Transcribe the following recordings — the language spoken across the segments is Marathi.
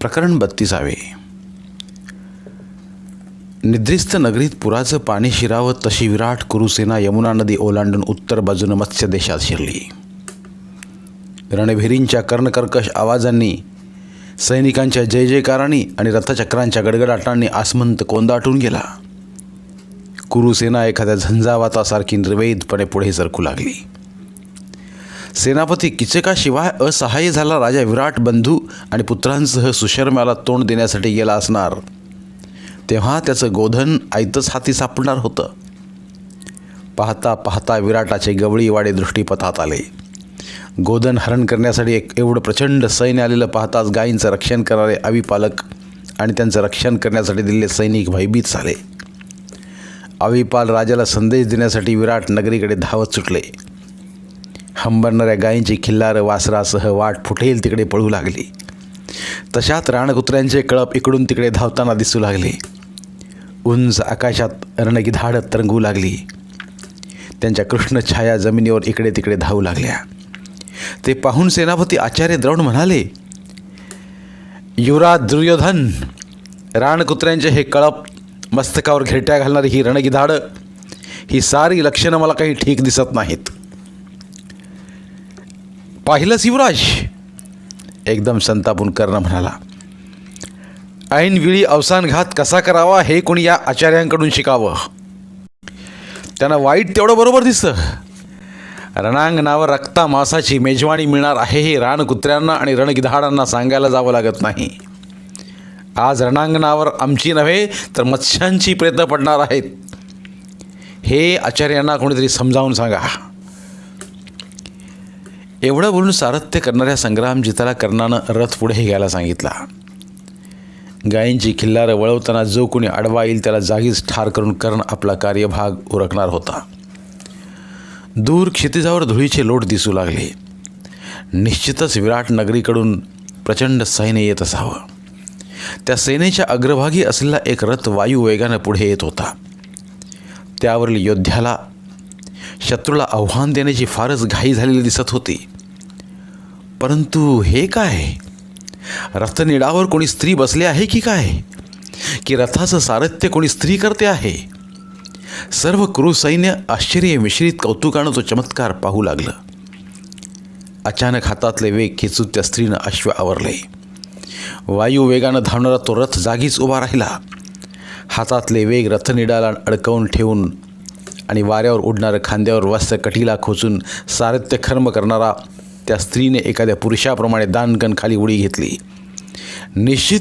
प्रकरण बत्तीसावे. निद्रिस्त नगरीत पुराचं पाणी शिरावं तशी विराट कुरुसेना यमुना नदी ओलांडून उत्तर बाजूनं मत्स्य देशात शिरली. रणभेरींच्या कर्णकर्कश आवाजांनी सैनिकांच्या जय जयकारांनी आणि रथचक्रांच्या गडगडाटांनी आसमंत कोंदाटून गेला. कुरुसेना एखाद्या झंझावातासारखी निर्वेदपणे पुढे सरकू लागली. सेनापती किचकाशिवाय असहाय्य झाला राजा विराट बंधू आणि पुत्रांसह सुशर्म्याला तोंड देण्यासाठी गेला असणार. तेव्हा त्याचं गोधन आयतच हाती सापडणार होतं. पाहता पाहता विराटाचे गवळीवाडे दृष्टीपथात आले. गोधन हरण करण्यासाठी एक एवढं प्रचंड सैन्य आलेलं पाहताच गायींचं रक्षण करणारे अविपालक आणि त्यांचं रक्षण करण्यासाठी दिलेले सैनिक भयभीत झाले. अविपाल राजाला संदेश देण्यासाठी विराट नगरीकडे धावत सुटले. हंबरणाऱ्या गायींची खिल्लारं वासरासह वाट फुटेल तिकडे पळू लागली. तशात राणकुत्र्यांचे कळप इकडून तिकडे धावताना दिसू लागले. उंच आकाशात रणगिधाडत तरंगू लागली. त्यांच्या कृष्ण छाया जमिनीवर इकडे तिकडे धावू लागल्या. ते पाहून सेनापती आचार्य द्रोण म्हणाले युवराज दुर्योधन राणकुत्र्यांचे हे कळप मस्तकावर घेरट्या घालणारी ही रणगिधाडं ही सारी लक्षणं मला काही ठीक दिसत नाहीत. पाहिलं शिवराज? एकदम संतापून कर्ण म्हणाला ऐनवेळी अवसानघात कसा करावा हे कोणी या आचार्यांकडून शिकावं? त्यांना वाईट तेवढं बरोबर दिसतं. रणांगणावर रक्ता मासाची मेजवानी मिळणार आहे हे रानकुत्र्यांना आणि रणगिधाडांना सांगायला जावं लागत नाही. आज रणांगणावर आमची नव्हे तर मत्स्यांची प्रयत्न पडणार आहेत. हे आचार्यांना कोणीतरी समजावून सांगा. एवढं बोलून सारथ्य करणाऱ्या संग्राम जिताला कर्णानं रथ पुढे घ्यायला सांगितला. गायींची खिल्लारं वळवताना जो कोणी आडवा येईल त्याला जागीच ठार करून कर्ण आपला कार्यभाग उरकणार होता. दूर क्षितिजावर धुळीचे लोट दिसू लागले. निश्चितच विराट नगरीकडून प्रचंड सैन्य येत असावं. त्या सेनेच्या अग्रभागी असलेला एक रथ वायू वेगानं पुढे येत होता. त्यावरील योद्ध्याला शत्रूला आव्हान देण्याची फारच घाई झालेली दिसत होती. परंतु हे काय? रथनिडावर कोणी स्त्री बसले आहे की काय? की रथाचं सारथ्य कोणी स्त्री करते आहे? सर्व क्रूसैन्य आश्चर्य मिश्रित कौतुकानं तो चमत्कार पाहू लागलं. अचानक हातातले वेग खेचून त्या स्त्रीनं अश्व आवरले. वायू वेगानं धावणारा तो रथ जागीच उभा राहिला. हातातले वेग रथनिडाला अडकवून ठेवून आणि वाऱ्यावर उडणारं खांद्यावर वस्त्र कटीला खोचून सारथ्य खर्म करणारा त्या स्त्रीने एखाद्या पुरुषाप्रमाणे दानकण खाली उडी घेतली. निश्चित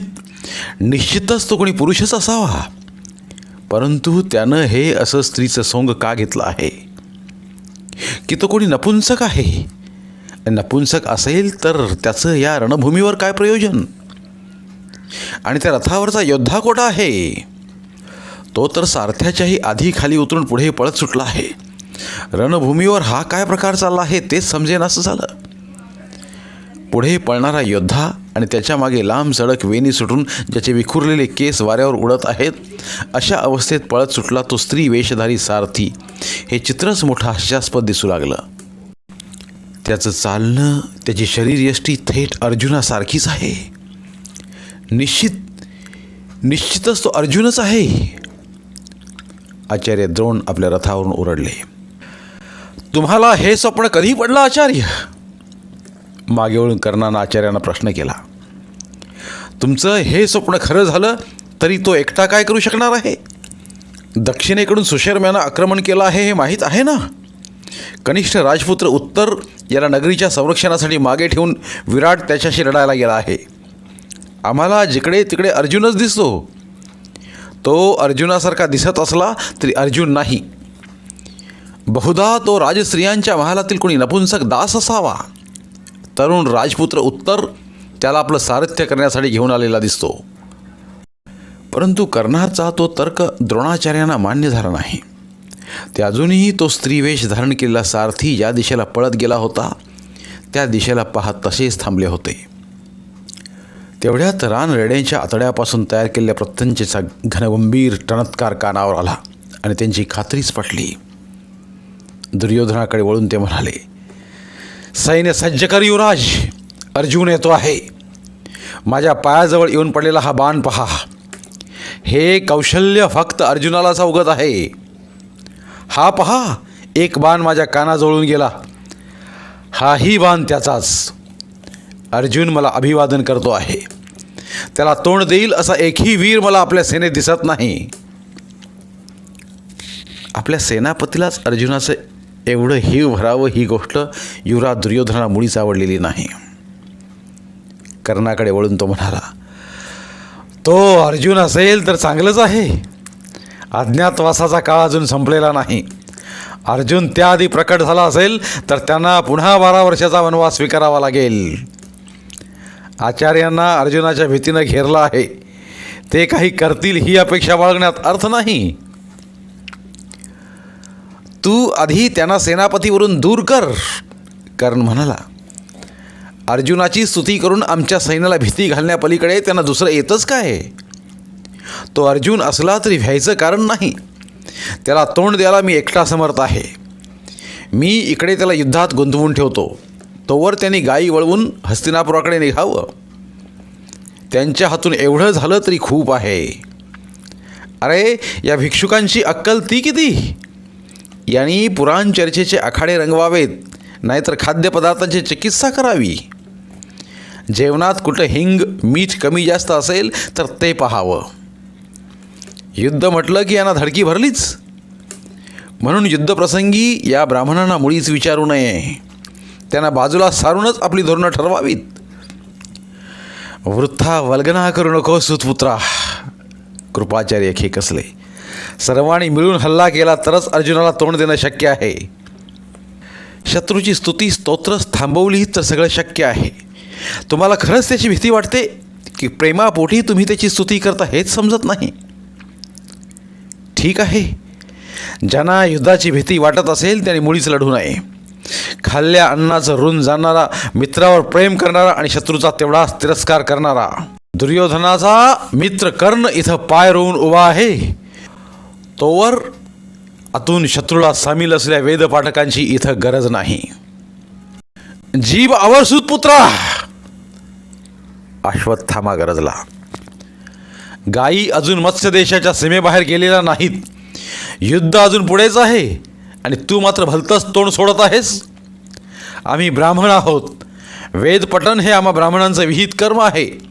निश्चितच तो कोणी पुरुषच असावा. परंतु त्यानं हे असं स्त्रीचं सोंग का घेतलं आहे? की तो कोणी नपुंसक आहे? नपुंसक असेल तर त्याचं या रणभूमीवर काय प्रयोजन? आणि त्या रथावरचा योद्धा कोटा आहे? तो तर सारथ्याच्याही आधी खाली उतरून पुढे पळत सुटला आहे. रणभूमीवर हा काय प्रकार चालला आहे तेच समजेन असं झालं. पुढे पळणारा योद्धा आणि त्याच्यामागे लांब सडक वेणी सुटून ज्याचे विखुरलेले केस वाऱ्यावर उडत आहेत अशा अवस्थेत पळत सुटला तो स्त्री वेशधारी सारथी. हे चित्रच मोठं हास्यास्पद दिसू लागलं. त्याचं चालणं त्याची शरीरयष्टी थेट अर्जुनासारखीच आहे. निश्चित निश्चितच तो अर्जुनच आहे. आचार्य द्रोण आपल्या रथावरून ओरडले. तुम्हाला हे स्वप्न कधी पडलं आचार्य? मागे वळून कर्णानं आचार्यांना प्रश्न केला. तुमचं हे स्वप्न खरं झालं तरी तो एकटा काय करू शकणार आहे? दक्षिणेकडून सुशर्म्यानं आक्रमण केलं आहे हे माहीत आहे ना? कनिष्ठ राजपुत्र उत्तर याला नगरीच्या संरक्षणासाठी मागे ठेवून विराट त्याच्याशी लढायला गेला आहे. आम्हाला जिकडे तिकडे अर्जुनच दिसतो. तो अर्जुनासारखा दिसत असला तरी अर्जुन नाही. बहुधा तो राजस्त्रियांच्या महालातील कोणी नपुंसक दास असावा. तरुण राजपुत्र उत्तर त्याला आपलं सारथ्य करण्यासाठी घेऊन आलेला दिसतो. परंतु कर्णाचा तो तर्क द्रोणाचार्यांना मान्य झाला नाही. ते अजूनही तो स्त्रीवेश धारण केलेला सारथी ज्या दिशेला पळत गेला होता त्या दिशेला पाहत तसेच थांबले होते. तेवढ्यात रान रेड्यांच्या आतड्यापासून तयार केलेल्या प्रत्यंचेचा घनगंभीर टणत्कार कानावर आला आणि त्यांची खात्रीच पटली. दुर्योधनाकडे वळून ते म्हणाले सैन्य सज्ज कर युवराज अर्जुन येतो आहे. माझ्या पायाजवळ येऊन पडलेला हा बाण पहा. हे कौशल्य फक्त अर्जुनालाच अवगत आहे. हा पहा एक बाण माझ्या कानाजवळून गेला. हाही बाण त्याचाच. अर्जुन मला अभिवादन करतो आहे. त्याला तोंड देईल असा एकही वीर मला आपल्या सेनेत दिसत नाही. आपल्या सेनापतीलाच अर्जुनाचं एवढं हिव भरावं ही गोष्ट युवराज दुर्योधनाला मुळीच आवडलेली नाही. कर्णाकडे वळून तो म्हणाला तो अर्जुन असेल तर चांगलंच आहे. अज्ञातवासाचा काळ अजून संपलेला नाही. अर्जुन त्याआधी प्रकट झाला असेल तर त्यांना पुन्हा बारा वर्षाचा वनवास स्वीकारावा लागेल. आचार्यांना अर्जुनाच्या भीतीनं घेरलं आहे. ते काही करतील ही अपेक्षा बाळगण्यात अर्थ नाही. तू आधी त्यांना सेनापतीवरून दूर कर. कर्ण म्हणाला अर्जुनाची स्तुती करून आमच्या सैन्याला भीती घालण्यापलीकडे त्यांना दुसरं येतच काय? तो अर्जुन असला तरी व्हायचं कारण नाही. त्याला तोंड द्यायला मी एकटा समर्थ आहे. मी इकडे त्याला युद्धात गुंतवून ठेवतो. तोवर त्यांनी गायी वळवून हस्तिनापुराकडे निघावं. त्यांच्या हातून एवढं झालं तरी खूप आहे. अरे या भिक्षुकांची अक्कल ती किती? यांनी पुराण चर्चेचे आखाडे रंगवावेत नाहीतर खाद्यपदार्थांची चिकित्सा करावी. जेवणात कुठं हिंग मीठ कमी जास्त असेल तर ते पाहावं. युद्ध म्हटलं की यांना धडकी भरलीच. म्हणून युद्धप्रसंगी या ब्राह्मणांना मुळीच विचारू नये. त्यांना बाजूला सारूनच आपली धोरणं ठरवावीत. वृथा वल्गना करू नको सुतपुत्रा कृपाचार्य खेकसले. सर्वांनी मिळून हल्ला केला तरच अर्जुनाला तोंड देणं शक्य आहे. शत्रूची स्तुती स्तोत्रच थांबवली तर सगळं शक्य आहे. तुम्हाला खरंच त्याची भीती वाटते की प्रेमापोटी तुम्ही त्याची स्तुती करता हेच समजत नाही? ठीक आहे. ज्यांना युद्धाची भीती वाटत असेल त्याने मुळीच लढू नये. खाल्ल्या अन्नाचं ऋण जाणारा मित्रावर प्रेम करणारा आणि शत्रूचा तेवढाच तिरस्कार करणारा. दुर्योधनाचा मित्र कर्ण इथं पाय रोवून उभा आहे. तोवर आतून शत्रूला सामील असलेल्या वेदपाठकांची इथं गरज नाही. जीव अवरसूत पुत्रा! अश्वत्थामा गरजला. गायी अजून मत्स्य देशाच्या सीमेबाहेर गेलेल्या नाहीत. युद्ध अजून पुढेच आहे आणि तू मात्र भलतंच तोंड सोडत आहेस. आम्ही ब्राह्मण आहोत. वेदपठन हे आम्हा ब्राह्मणांचं विहित कर्म आहे.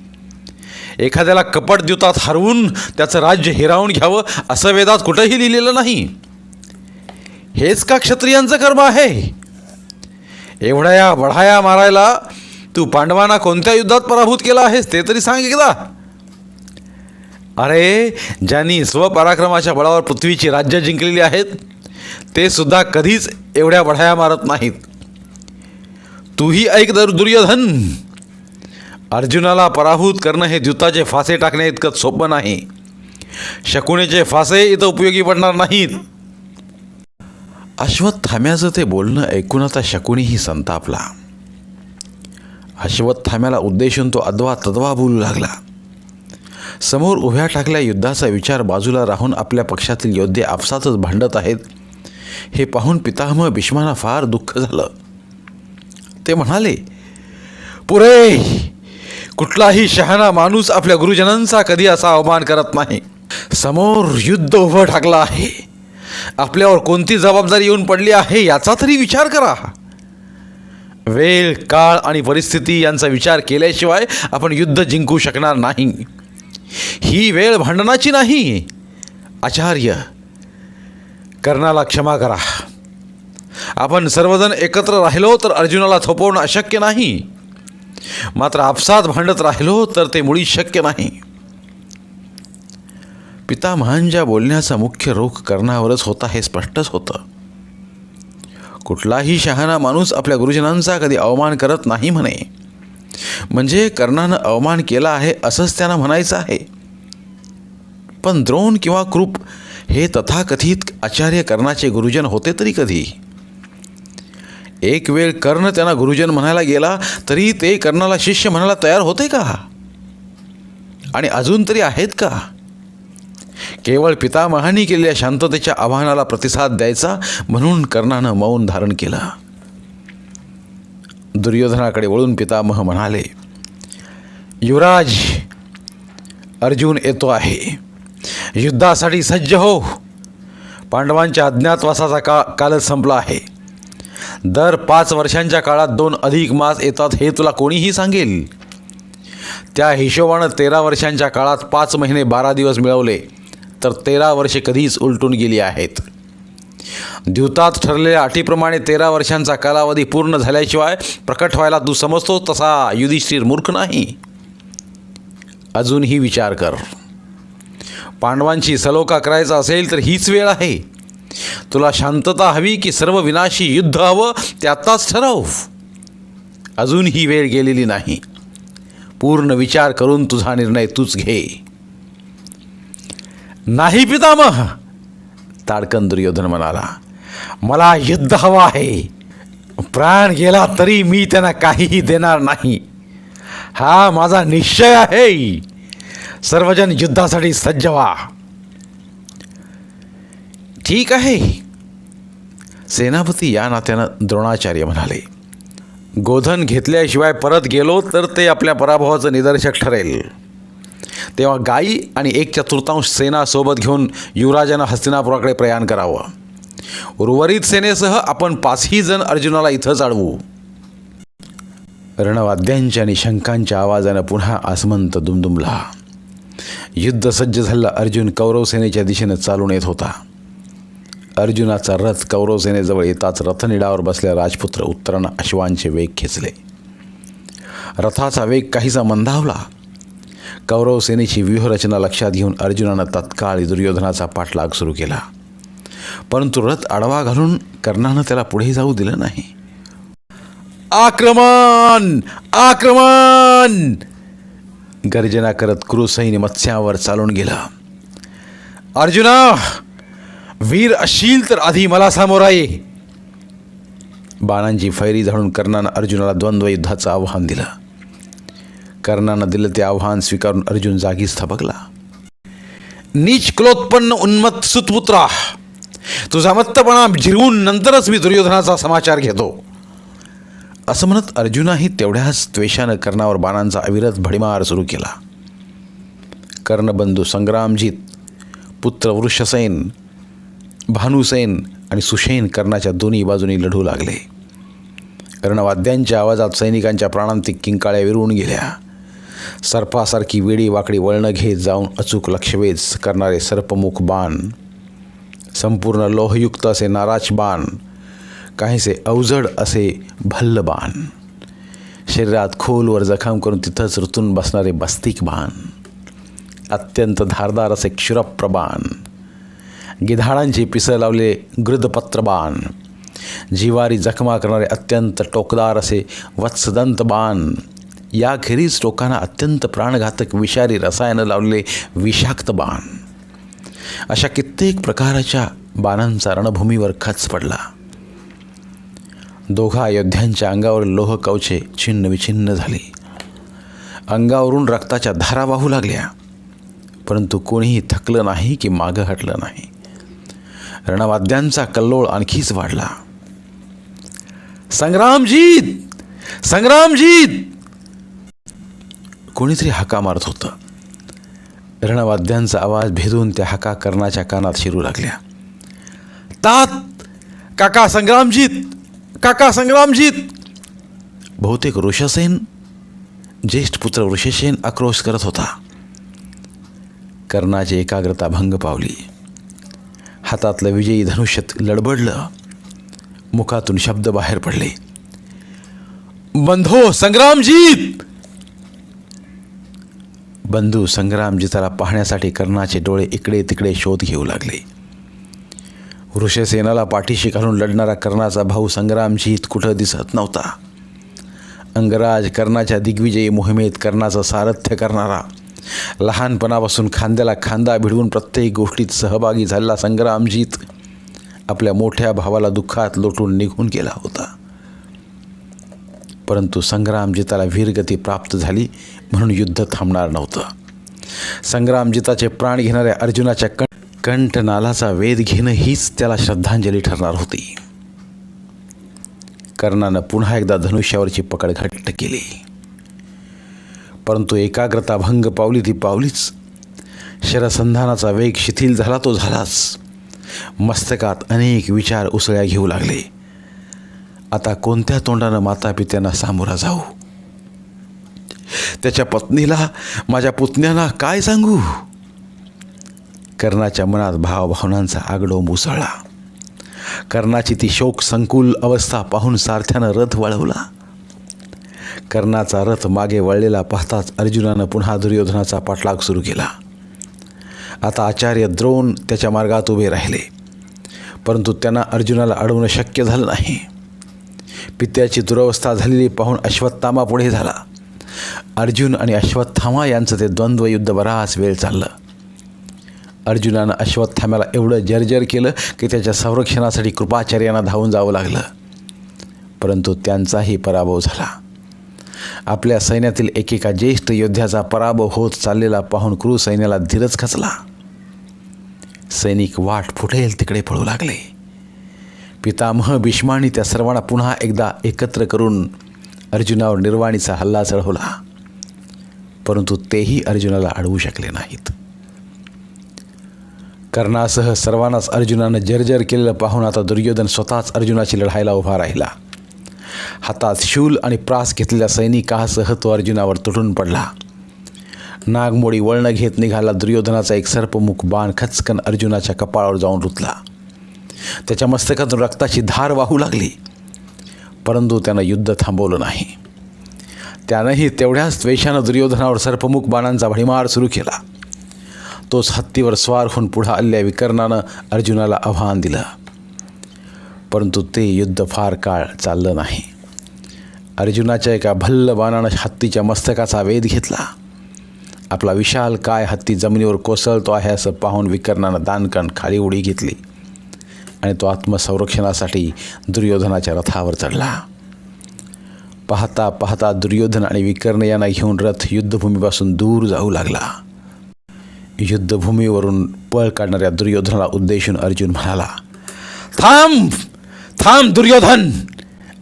एखाद्याला कपट द्युतात हरवून त्याचं राज्य हिरावून घ्यावं असं वेदात कुठंही लिहिलेलं नाही. हेच का क्षत्रियांचं कर्म आहे? एवढ्या बढाया मारायला तू पांडवांना कोणत्या युद्धात पराभूत केला आहेस ते तरी सांग एकदा. अरे ज्यांनी स्वपराक्रमाच्या बळावर पृथ्वीची राज्य जिंकलेली आहेत ते सुद्धा कधीच एवढ्या बढाया मारत नाहीत. तूही ऐक दर दुर्योधन अर्जुनाला पराभूत करणं हे द्युताचे फासे टाकण्या इतकं सोपं नाही. शकुनीचे फासे इथं उपयोगी पडणार नाहीत. अश्वत्थाम्याचं ते बोलणं ऐकून आता शकुनीही संतापला. अश्वत्थाम्याला उद्देशून तो अद्वा तद्वा बोलू लागला. समोर उभ्या टाकल्या युद्धाचा विचार बाजूला राहून आपल्या पक्षातील योद्धे आपसातच भांडत आहेत. हे पाहून पितामह भीष्मांना फार दुःख झालं. ते म्हणाले पुरे कुठलाही शहाणा माणूस आपल्या गुरुजनांचा कधी असा अवमान करत नाही. समोर युद्ध उभं ठाकलं आहे. आपल्यावर कोणती जबाबदारी येऊन पडली आहे याचा तरी विचार करा. वेळ काळ आणि परिस्थिती यांचा विचार केल्याशिवाय आपण युद्ध जिंकू शकणार नाही. ही वेळ भांडणाची नाही. आचार्य कर्णाला क्षमा करा. आपण सर्वजण एकत्र राहिलो तर अर्जुनाला थोपवणं अशक्य नाही. मात्र आपसात भांडत राहिलो तर ते मुळी शक्य नाही. पितामहांच्या बोलण्याचा मुख्य रोख कर्णावरच होता हे स्पष्टच होतं. कुठलाही शहाणा माणूस आपल्या गुरुजनांचा कधी अवमान करत नाही म्हणे. म्हणजे कर्णानं अवमान केला आहे असंच त्यांना म्हणायचं आहे. पण द्रोण किंवा कृप हे तथाकथित आचार्य कर्णाचे गुरुजन होते तरी कधी? एक वेळ कर्ण त्यांना गुरुजन म्हणायला गेला तरी ते कर्णाला शिष्य म्हणायला तयार होते का? आणि अजून तरी आहेत का? केवळ पितामहांनी केलेल्या शांततेच्या आव्हानाला प्रतिसाद द्यायचा म्हणून कर्णानं मौन धारण केलं. दुर्योधनाकडे वळून पितामह म्हणाले युवराज अर्जुन येतो आहे. युद्धासाठी सज्ज हो. पांडवांच्या अज्ञातवासाचा का कालच संपला आहे. दर पाच वर्षांच्या काळात दोन अधिक मास येतात हे तुला कोणीही सांगेल? त्या हिशोबानं तेरा वर्षांच्या काळात पाच महिने बारा दिवस मिळवले तर तेरा वर्षे कधीच उलटून गेली आहेत. द्यूतात ठरलेल्या अटीप्रमाणे तेरा वर्षांचा कालावधी पूर्ण झाल्याशिवाय प्रकट व्हायला तू समजतो तसा युधिष्ठिर मूर्ख नाही. अजूनही विचार कर. पांडवांची सलोखा करायचा असेल तर हीच वेळ आहे. तुला शांतता हवी की सर्व विनाशी युद्ध हवं ते आत्ताच ठरव. अजून ही वेळ गेलेली नाही. पूर्ण विचार करून तुझा निर्णय तूच घे. नाही पितामह ताडकन दुर्योधन म्हणाला मला युद्ध हवं आहे. प्राण गेला तरी मी त्यांना काहीही देणार नाही. हा माझा निश्चय आहे. सर्वजण युद्धासाठी सज्ज व्हा. ठीक आहे. सेनापती या नात्यानं द्रोणाचार्य म्हणाले गोधन घेतल्याशिवाय परत गेलो तर ते आपल्या पराभवाचं निदर्शक ठरेल. तेव्हा गायी आणि एक चतुर्थांश सेना सोबत घेऊन युवराजानं हस्तिनापुराकडे प्रयाण करावं. उर्वरित सेनेसह आपण पाचही जण अर्जुनाला इथंच अडवू रणवाद्यांच्या आणि शंखांच्या आवाजानं पुन्हा आसमंत दुमदुमला. युद्ध सज्ज झालेला अर्जुन कौरव सेनेच्या दिशेनं चालून येत होता. अर्जुनाचा रथ कौरवसेनेजवळ येताच रथनिडावर बसल्या राजपुत्र उत्तरानं अश्वांचे वेग खेचले. रथाचा वेग काहीसा मंदावला. कौरवसेनेची व्यूहरचना लक्षात घेऊन अर्जुनानं तत्काळ दुर्योधनाचा पाठलाग सुरू केला. परंतु रथ आडवा घालून कर्णानं त्याला पुढे जाऊ दिलं नाही. आक्रमण! आक्रमण! गर्जना करत क्रूसैन्य मत्स्यावर चालून गेला. अर्जुना! वीर असशील तर आधी मला सामोरा ये बाणांची फैरी झाडून कर्णानं अर्जुनाला द्वंद्व युद्धाचं आव्हान दिलं. कर्णानं दिलं ते आव्हान स्वीकारून अर्जुन जागीच थबकला नीच क्लोत्पन्न उन्मत सुतपुत्रा. तुझा मत्तपणा जिरवून नंतरच मी दुर्योधनाचा समाचार घेतो. असं म्हणत अर्जुनाही तेवढ्याच द्वेषानं कर्णावर बाणांचा अविरत भडीमार सुरू केला. कर्णबंधू संग्रामजीत पुत्र वृषसेन भानुसेन आणि सुशेन कर्णाच्या दोन्ही बाजूनी लढू लागले. कर्णवाद्यांच्या आवाजात सैनिकांच्या प्राणांतिक किंकाळ्या विरून गेल्या. सर्पासारखी वेडी वाकडी वळणं घेत जाऊन अचूक लक्षवेध करणारे सर्पमुख बाण संपूर्ण लोहयुक्त असे नाराज बाण काहीसे अवजड असे भल्ल बाण शरीरात खोलवर जखम करून तिथंच ऋतून बसणारे बस्तिक बाण अत्यंत धारदार असे क्षुरप्रबाण गिधाडांची पिसं लावले गृदपत्र बाण जिवारी जखमा करणारे अत्यंत टोकदार असे वत्सदंत बाण याखेरीज टोकांना अत्यंत प्राणघातक विषारी रसायनं लावलेले विषाक्त बाण. अशा कित्येक प्रकाराच्या बाणांचा रणभूमीवर खच पडला. दोघा अयोध्यांच्या अंगावर लोह कवचे छिन्न विछिन्न झाले. अंगावरून रक्ताच्या धारा वाहू लागल्या. परंतु कोणीही थकलं नाही की मागं हटलं नाही. रणवाद्यांचा कल्लोळ आणखीच वाढला. संग्रामजीत संग्रामजीत कोणीतरी हाका मारत होतं. रणवाद्यांचा आवाज भेदून त्या हाका कर्णाच्या कानात शिरू लागल्या. तात! काका संग्रामजीत काका संग्रामजीत बहुतेक ऋषसेन ज्येष्ठ पुत्र ऋषसेन आक्रोश करत होता. कर्णाची एकाग्रता भंग पावली. हातातलं विजयी धनुष्यत लडबडलं मुखातून शब्द बाहेर पडले. बंधो संग्रामजीत बंधू संग्रामजीताला पाहण्यासाठी कर्णाचे डोळे इकडे तिकडे शोध घेऊ लागले. वृषसेनाला पाठीशी घालून लढणारा कर्णाचा भाऊ संग्रामजीत कुठं दिसत नव्हता. अंगराज कर्णाच्या दिग्विजयी मोहिमेत कर्णाचं सारथ्य करणारा लहानपणापासून खांद्याला खांदा भिडवून प्रत्येक गोष्टीत सहभागी झालेला संग्रामजीत आपल्या मोठ्या भावाला दुःखात लोटून निघून गेला होता. परंतु संग्रामजिताला वीरगती प्राप्त झाली म्हणून युद्ध थांबणार नव्हतं. संग्रामजिताचे प्राण घेणाऱ्या अर्जुनाच्या कं कंठनालाचा वेध घेणं हीच त्याला श्रद्धांजली ठरणार होती. कर्णानं पुन्हा एकदा धनुष्यावरची पकड घट्ट केली. परंतु एकाग्रता भंग पावली ती पावलीच. शरसंधानाचा वेग शिथिल झाला तो झालाच. मस्तकात अनेक विचार उसळ्या घेऊ लागले. आता कोणत्या तोंडानं माता पित्यांना सामोरा जाऊ? त्याच्या पत्नीला माझ्या पुतण्याला काय सांगू? कर्णाच्या मनात भावभावनांचा आगडोंब उसळला. कर्णाची ती शोक संकुल अवस्था पाहून सारथ्यानं रथ वळवला. कर्णाचा रथ मागे वळलेला पाहताच अर्जुनानं पुन्हा दुर्योधनाचा पाठलाग सुरू केला. आता आचार्य द्रोण त्याच्या मार्गात उभे राहिले. परंतु त्यांना अर्जुनाला अडवणं शक्य झालं नाही. पित्याची दुरवस्था झालेली पाहून अश्वत्थामा पुढे झाला. अर्जुन आणि अश्वत्थामा यांचं ते द्वंद्व युद्ध बराच वेळ चाललं. अर्जुनानं अश्वत्थाम्याला एवढं जर्जर केलं की त्याच्या संरक्षणासाठी कृपाचार्यांना धावून जावं लागलं. परंतु त्यांचाही पराभव झाला. आपल्या सैन्यातील एकेका ज्येष्ठ योद्ध्याचा पराभव होत चाललेला पाहून क्रू सैन्याला धीरच खचला. सैनिक वाट फुटेल तिकडे पळू लागले. पितामह भीष्माने त्या सर्वांना पुन्हा एकदा एकत्र करून अर्जुनावर निर्वाणीचा हल्ला चढवला. परंतु तेही अर्जुनाला अडवू शकले नाहीत. कर्णासह सर्वांनाच अर्जुनानं जर्जर केलेलं पाहून आता दुर्योधन स्वतःच अर्जुनाची लढायला उभा राहिला. हातात शूल आणि प्रास घेतलेल्या सैनिकासह तो अर्जुनावर तुटून पडला. नागमोडी वळणं घेत निघाला दुर्योधनाचा एक सर्पमुख बाण खचकन अर्जुनाच्या कपाळावर जाऊन रुतला. त्याच्या मस्तकातून रक्ताची धार वाहू लागली. परंतु त्यानं युद्ध थांबवलं नाही. त्यानंही तेवढ्याच द्वेषानं दुर्योधनावर सर्पमुख बाणांचा भडीमार सुरू केला. तोच हत्तीवर स्वार होऊन पुढं आलेल्या विकर्णानं अर्जुनाला आव्हान दिलं. परंतु ते युद्ध फार काळ चाललं नाही. अर्जुनाच्या एका भल्ल बाणानं हत्तीच्या मस्तकाचा वेध घेतला. आपला विशाल काय हत्ती जमिनीवर कोसळतो आहे असं पाहून विकर्णानं दानकण खाली उडी घेतली आणि तो आत्मसंरक्षणासाठी दुर्योधनाच्या रथावर चढला. पाहता पाहता दुर्योधन आणि विकर्ण यांना घेऊन रथ युद्धभूमीपासून दूर जाऊ लागला. युद्धभूमीवरून पळ काढणाऱ्या दुर्योधनाला उद्देशून अर्जुन म्हणाला थांब! थांब दुर्योधन.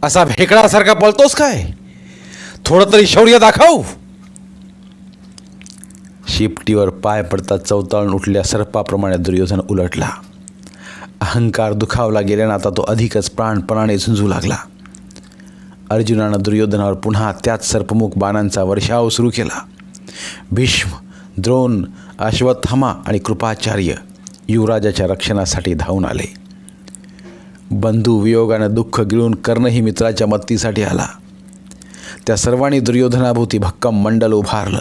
असा भेकडासारखा पळतोस काय? थोडं तरी शौर्य दाखव. शिपटीवर पाय पडता चौताळून उठल्या सर्पाप्रमाणे दुर्योधन उलटला. अहंकार दुखावला गेल्यानं आता तो अधिकच प्राणपणाने झुंजू लागला. अर्जुनानं दुर्योधनावर पुन्हा त्याच सर्पमुख बाणांचा वर्षाव सुरू केला. भीष्म द्रोण अश्वत्थामा आणि कृपाचार्य युवराजाच्या रक्षणासाठी धावून आले. बंधू वियोगानं दुःख गिळून कर्णही मित्राच्या मदतीसाठी आला. त्या सर्वांनी दुर्योधनाभोवती भक्कम मंडल उभारलं.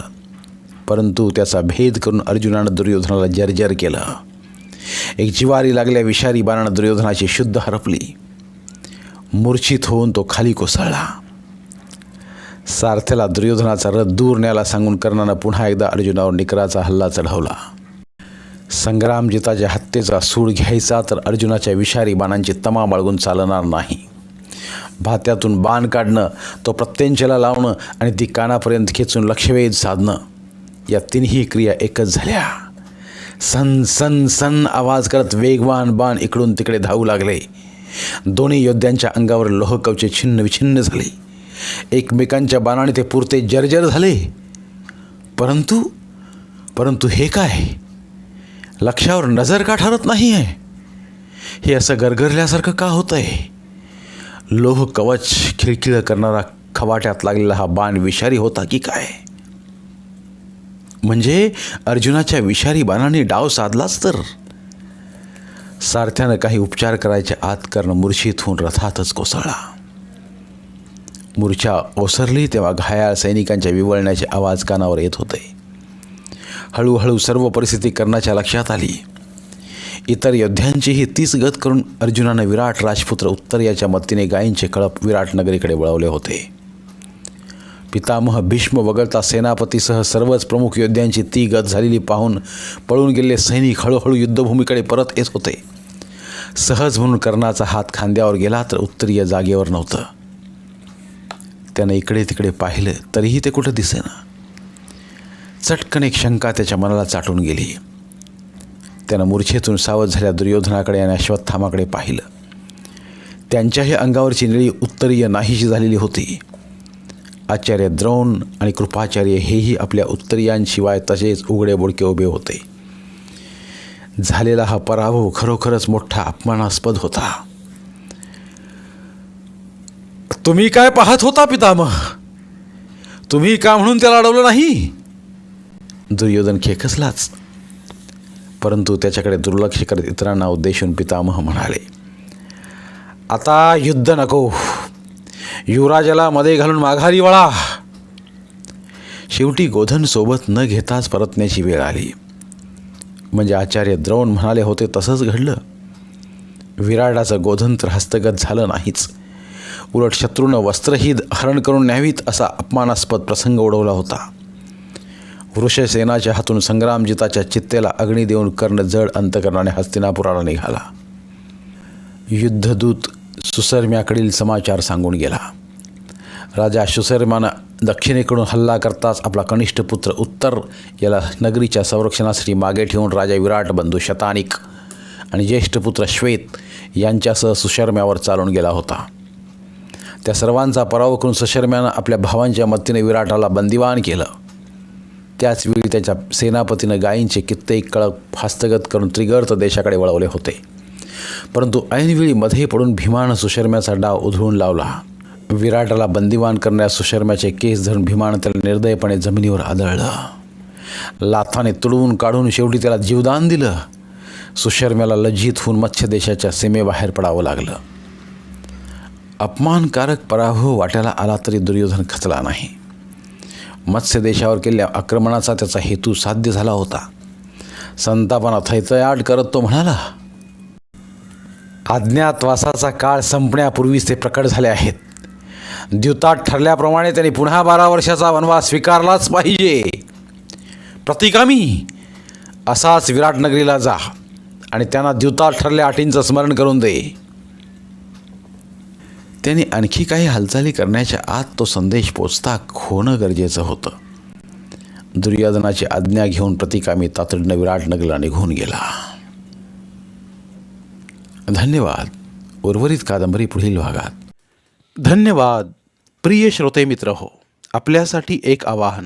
परंतु त्याचा भेद करून अर्जुनानं दुर्योधनाला जर्जर केलं. एक जिवारी लागल्या विषारी बाणानं दुर्योधनाची शुद्ध हरपली. मूर्छित होऊन तो खाली कोसळला. सारथ्याला दुर्योधनाचा रथ दूर न्यायला सांगून कर्णानं पुन्हा एकदा अर्जुनावर निकराचा हल्ला चढवला. संग्रामजिताच्या हत्येचा सूड घ्यायचा तर अर्जुनाच्या विषारी बाणांची तमा बाळगून चालणार नाही. भात्यातून बाण काढणं तो प्रत्यंचला लावणं आणि ती कानापर्यंत खेचून लक्षवेध साधणं या तिन्ही क्रिया एकच झाल्या. सन सन सन आवाज करत वेगवान बाण इकडून तिकडे धावू लागले. दोन्ही योद्ध्यांच्या अंगावर लोहकवचे छिन्न विछिन्न झाले. एकमेकांच्या बाणाने ते पुरते जर्जर झाले. परंतु परंतु हे काय? लक्षावर नजर का ठरत नाही आहे? हे असं गरगरल्यासारखं का होतं आहे लोह कवच खिळखिळं करणारा खवाट्यात लागलेला हा बाण विषारी होता की काय? म्हणजे अर्जुनाच्या विषारी बाणाने डाव साधलाच तर. सारथ्यानं काही उपचार करायचे आत कर्ण मूर्छित होऊन रथातच कोसळला. मूर्छा ओसरली तेव्हा घायाळ सैनिकांच्या विवळण्याचे आवाज कानावर येत होते. हळूहळू सर्व परिस्थिती कर्णाच्या लक्षात आली. इतर योद्ध्यांचीही तीच गत करून अर्जुनानं विराट राजपुत्र उत्तर याच्या मतीने गायींचे कळप विराटनगरीकडे वळवले होते. पितामह भीष्म वगळता सेनापतीसह सर्वच प्रमुख योद्ध्यांची ती गत झालेली पाहून पळून गेलेले सैनिक हळूहळू युद्धभूमीकडे परत येत होते. सहज म्हणून कर्णाचा हात खांद्यावर गेला तर उत्तरीय जागेवर नव्हतं. त्यानं इकडे तिकडे पाहिलं तरीही ते कुठं दिसेना. चटकन एक शंका त्याच्या मनाला चाटून गेली. त्यानं मूर्छेतून सावध झाल्या दुर्योधनाकडे आणि अश्वत्थामाकडे पाहिलं. त्यांच्याही अंगावरची निळी उत्तरीय नाहीशी झालेली होती. आचार्य द्रोण आणि कृपाचार्य हेही आपल्या उत्तरीयांशिवाय तसेच उघडे बोडके उभे होते. झालेला हा पराभव खरोखरच मोठा अपमानास्पद होता. तुम्ही काय पाहत होता पितामह? तुम्ही का म्हणून त्याला अडवलं नाही? दुर्योधन खेकसलाच. परंतु त्याच्याकडे दुर्लक्ष करत इतरांना उद्देशून पितामह म्हणाले आता युद्ध नको. युवराजाला मध्ये घालून माघारी वळा. शेवटी गोधन सोबत न घेताच परतण्याची वेळ आली. म्हणजे आचार्य द्रोण म्हणाले होते तसंच घडलं. विराटाचं गोधन तर हस्तगत झालं नाहीच. उलट शत्रूनं वस्त्रही हरण करून न्यावीत असा अपमानास्पद प्रसंग उडवला होता. वृषसेनाच्या हातून संग्रामजिताच्या चित्तेला अग्नी देऊन कर्ण जड अंतकरणाने हस्तिनापुराला निघाला. युद्धदूत सुसर्म्याकडील समाचार सांगून गेला. राजा सुसर्मानं दक्षिणेकडून हल्ला करताच आपला कनिष्ठ पुत्र उत्तर याला नगरीच्या संरक्षणासाठी मागे ठेवून राजा विराट बंधू शतानिक आणि ज्येष्ठ पुत्र श्वेत यांच्यासह सुशर्म्यावर चालून गेला होता. त्या सर्वांचा पराभव करून सुशर्म्यानं आपल्या भावांच्या मतीने विराटाला बंदिवान केलं. त्याचवेळी त्याच्या सेनापतीनं गायींचे कित्येक कळप हस्तगत करून त्रिगर्त देशाकडे वळवले होते. परंतु ऐनवेळी मध्ये पडून भीमानं सुशर्म्याचा डाव उधळून लावला. विराटाला बंदिवान करण्यास सुशर्म्याचे केस धरून भीमानं त्याला निर्दयपणे जमिनीवर आदळलं. लाथाने तुडवून काढून शेवटी त्याला जीवदान दिलं. सुशर्म्याला लज्जित होऊन मत्स्य देशाच्या सीमेबाहेर पडावं लागलं. अपमानकारक पराभव वाट्याला आला तरी दुर्योधन खचला नाही. मत्स्य देशावर केलेल्या आक्रमणाचा त्याचा हेतू साध्य झाला होता. संतापाना थैतयाट करत तो म्हणाला अज्ञातवासाचा काळ संपण्यापूर्वीच ते प्रकट झाले आहेत. द्युतात ठरल्याप्रमाणे त्यांनी पुन्हा बारा वर्षाचा वनवास स्वीकारलाच पाहिजे. प्रतिकामी असाच विराटनगरीला जा आणि त्यांना द्युतात ठरल्या अटींचं स्मरण करून दे. त्यांनी आणखी काही हालचाली करण्याच्या आत तो संदेश पोचता होणं गरजेचं होतं. दुर्योधनाची आज्ञा घेऊन प्रतिकामी तातडीनं विराट नगला निघून गेला. धन्यवाद. उर्वरित कादंबरी पुढील भागात. धन्यवाद. प्रिय श्रोते मित्र हो आपल्यासाठी एक आवाहन.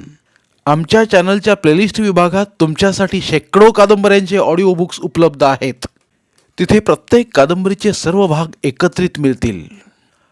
आमच्या चॅनलच्या प्लेलिस्ट विभागात तुमच्यासाठी शेकडो कादंबऱ्यांचे ऑडिओ बुक्स उपलब्ध आहेत. तिथे प्रत्येक कादंबरीचे सर्व भाग एकत्रित मिळतील.